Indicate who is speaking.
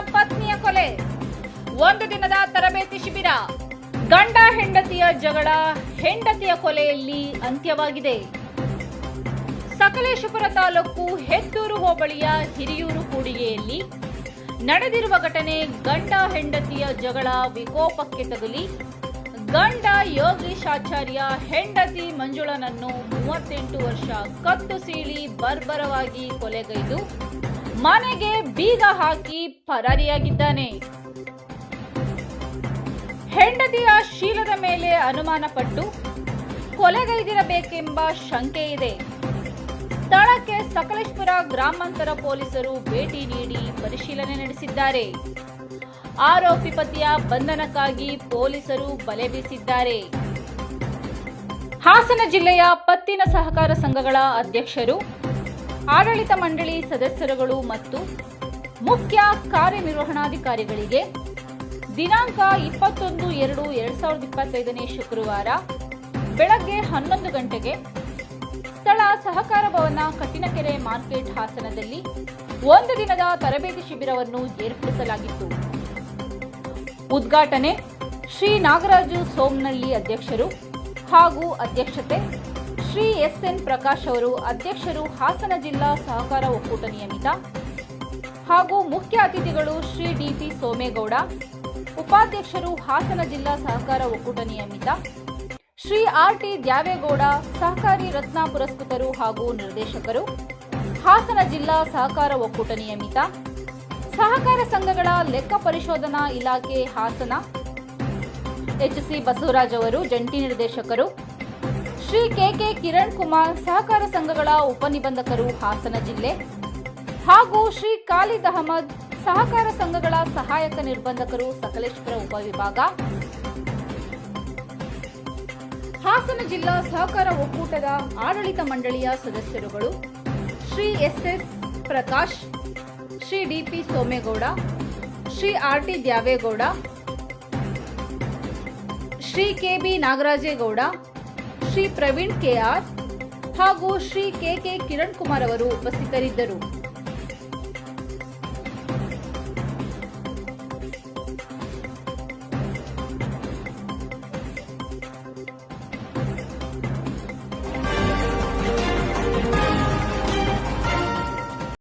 Speaker 1: ಪತ್ನಿಯ ಕೊಲೆ. ಒಂದು ದಿನದ ತರಬೇತಿ ಶಿಬಿರ. ಗಂಡ ಹೆಂಡತಿಯ ಜಗಳ ಹೆಂಡತಿಯ ಕೊಲೆಯಲ್ಲಿ ಅಂತ್ಯವಾಗಿದೆ. ಸಕಲೇಶಪುರ ತಾಲೂಕು ಹೆದ್ದೂರು ಹೋಬಳಿಯ ಹಿರಿಯೂರು ಕೂಡಿಗೆಯಲ್ಲಿ ನಡೆದಿರುವ ಘಟನೆ ಗಂಡ ಹೆಂಡತಿಯ ಜಗಳ ವಿಕೋಪಕ್ಕೆ ತಗುಲಿ. ಗಂಡ ಯೋಗೀಶ್ ಆಚಾರ್ಯ ಹೆಂಡತಿ ಮಂಜುಳನನ್ನು ಮೂವತ್ತೆಂಟು ವರ್ಷ ಕತ್ತು ಸೀಳಿ ಬರ್ಬರವಾಗಿ ಕೊಲೆಗೈದು. ಮನೆಗೆ ಬೀಗ ಹಾಕಿ ಪರಾರಿಯಾಗಿದ್ದಾನೆ. ಹೆಂಡತಿಯ ಶೀಲದ ಮೇಲೆ ಅನುಮಾನಪಟ್ಟು ಕೊಲೆಗೈದಿರಬೇಕೆಂಬ ಶಂಕೆ ಇದೆ. ಸ್ಥಳಕ್ಕೆ ಸಕಲೇಶ್ಪುರ ಗ್ರಾಮಾಂತರ ಪೊಲೀಸರು ಭೇಟಿ ನೀಡಿ ಪರಿಶೀಲನೆ ನಡೆಸಿದ್ದಾರೆ. ಆರೋಪಿ ಪತಿಯ ಬಂಧನಕ್ಕಾಗಿ ಪೊಲೀಸರು ಬಲೆ ಬೀಸಿದ್ದಾರೆ. ಹಾಸನ ಜಿಲ್ಲೆಯ ಪತ್ತಿನ ಸಹಕಾರ ಸಂಘಗಳ ಅಧ್ಯಕ್ಷರು ಆಡಳಿತ ಮಂಡಳಿ ಸದಸ್ಯರುಗಳು ಮತ್ತು ಮುಖ್ಯ ಕಾರ್ಯನಿರ್ವಹಣಾಧಿಕಾರಿಗಳಿಗೆ ದಿನಾಂಕ ಇಪ್ಪತ್ತೊಂದು ಎರಡು ಎರಡ್ ಸಾವಿರದ ಇಪ್ಪತ್ತೈದನೇ ಶುಕ್ರವಾರ ಬೆಳಗ್ಗೆ ಹನ್ನೊಂದು ಗಂಟೆಗೆ ಸ್ಥಳ ಸಹಕಾರ ಭವನ ಕಟ್ಟಿನಕೆರೆ ಮಾರ್ಕೆಟ್ ಹಾಸನದಲ್ಲಿ ಒಂದು ದಿನದ ತರಬೇತಿ ಶಿಬಿರವನ್ನು ಏರ್ಪಡಿಸಲಾಗಿತ್ತು. ಉದ್ಘಾಟನೆ ಶ್ರೀ ನಾಗರಾಜು ಸೋಮ್ನಳ್ಳಿ ಅಧ್ಯಕ್ಷರು ಹಾಗೂ ಅಧ್ಯಕ್ಷತೆ ಶ್ರೀ ಎಸ್ ಎನ್ ಪ್ರಕಾಶ್ ಅವರು ಅಧ್ಯಕ್ಷರು ಹಾಸನ ಜಿಲ್ಲಾ ಸಹಕಾರ ಒಕ್ಕೂಟ ನಿಯಮಿತ ಹಾಗೂ ಮುಖ್ಯ ಅತಿಥಿಗಳು ಶ್ರೀ ಡಿಪಿ ಸೋಮೇಗೌಡ, ಉಪಾಧ್ಯಕ್ಷರು ಹಾಸನ ಜಿಲ್ಲಾ ಸಹಕಾರ ಒಕ್ಕೂಟ ನಿಯಮಿತ, ಶ್ರೀ ಆರ್ ಟಿ ದ್ಯಾವೇಗೌಡ, ಸಹಕಾರಿ ರತ್ನ ಪುರಸ್ಕೃತರು ಹಾಗೂ ನಿರ್ದೇಶಕರು, ಹಾಸನ ಜಿಲ್ಲಾ ಸಹಕಾರ ಒಕ್ಕೂಟ ನಿಯಮಿತ, ಸಹಕಾರ ಸಂಘಗಳ ಲೆಕ್ಕ ಪರಿಶೋಧನಾ ಇಲಾಖೆ ಹಾಸನ ಎಚ್ಸಿ ಬಸವರಾಜ್ ಅವರು ಜಂಟಿ ನಿರ್ದೇಶಕರು ಶ್ರೀ ಕೆಕೆ ಕಿರಣ್ ಕುಮಾರ್ ಸಹಕಾರ ಸಂಘಗಳ ಉಪನಿಬಂಧಕರು ಹಾಸನ ಜಿಲ್ಲೆ. ಹಾಗೂ ಶ್ರೀ ಖಾಲಿದ್ ಅಹಮದ್ ಸಹಕಾರ ಸಂಘಗಳ ಸಹಾಯಕ ನಿರ್ಬಂಧಕರು ಸಕಲೇಶ್ವರ ಉಪವಿಭಾಗ. ಹಾಸನ ಜಿಲ್ಲಾ ಸಹಕಾರ ಒಕ್ಕೂಟದ ಆಡಳಿತ ಮಂಡಳಿಯ ಸದಸ್ಯರುಗಳು Shri S S Prakash, Shri DP Somegowda, Shri R T Dyavegowda, Shri K B Nagarajegowda Shri Praveen KR ಹಾಗೂ ಶ್ರೀ ಕೆ ಕೆ ಕಿರಣ್ ಕುಮಾರ್ ಅವರು ಉಪಸ್ಥಿತರಿದ್ದರು.